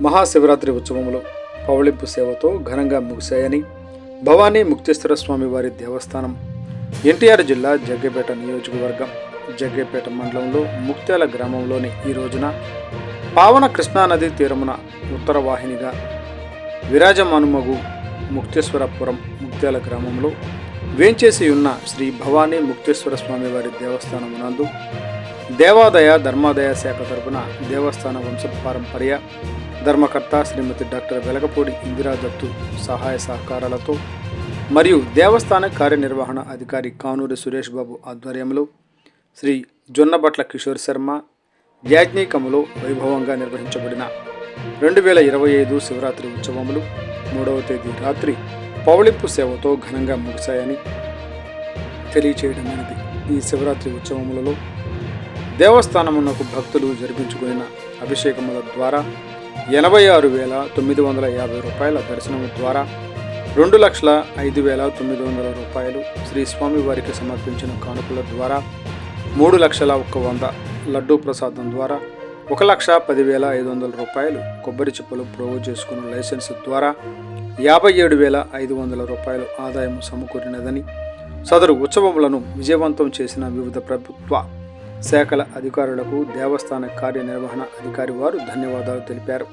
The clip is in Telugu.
మహాశివరాత్రి ఉత్సవంలో పవళింపు సేవతో ఘనంగా ముగిశాయని భవానీ ముక్తేశ్వర స్వామి వారి దేవస్థానం ఎన్టీఆర్ జిల్లా జగ్గపేట నియోజకవర్గం జగ్గపేట మండలంలో ముక్త్యాల గ్రామంలోని ఈ రోజున పావన కృష్ణానది తీరమున ఉత్తర వాహినిగా విరాజమానుమగు ముక్తేశ్వరపురం ముక్త్యాల గ్రామంలో వేంచేసి ఉన్న శ్రీ భవానీ ముక్తేశ్వర స్వామి వారి దేవస్థానం నందు దేవాదయ ధర్మాదాయ శాఖ తరపున దేవస్థాన వంశపారంపర్య ధర్మకర్త శ్రీమతి డాక్టర్ వెలగపూడి ఇందిరా దత్తు సహాయ సహకారాలతో మరియు దేవస్థాన కార్యనిర్వహణ అధికారి కానూరి సురేష్ బాబు ఆధ్వర్యంలో శ్రీ జొన్నబట్ల కిషోర్ శర్మ యాజ్ఞికములో వైభవంగా నిర్వహించబడిన రెండు వేల ఇరవై ఐదు శివరాత్రి ఉత్సవములు మూడవ తేదీ రాత్రి పవళింపు సేవతో ఘనంగా ముగిశాయని తెలియచేయడమైనది ఈ శివరాత్రి ఉత్సవములలో. దేవస్థానమునకు భక్తులు జరిపించుకున్న అభిషేకముల ద్వారా ఎనభై ఆరు వేల తొమ్మిది వందల యాభై రూపాయల దర్శనము ద్వారా రెండు లక్షల ఐదు వేల తొమ్మిది వందల రూపాయలు శ్రీ స్వామి వారికి సమర్పించిన కానుకల ద్వారా మూడు లక్షల ఒక్క వంద లడ్డూ ప్రసాదం ద్వారా ఒక లక్ష పదివేల ఐదు వందల రూపాయలు కొబ్బరి చిప్పలు ప్రోగు చేసుకున్న లైసెన్స్ ద్వారా యాభై ఏడు వేల ఐదు వందల రూపాయలు ఆదాయం సమకూరినదని సదరు ఉత్సవములను విజయవంతం చేసిన వివిధ ప్రభుత్వ శాఖల అధికారులకు దేవస్థాన కార్యనిర్వహణ అధికారి వారు ధన్యవాదాలు తెలిపారు.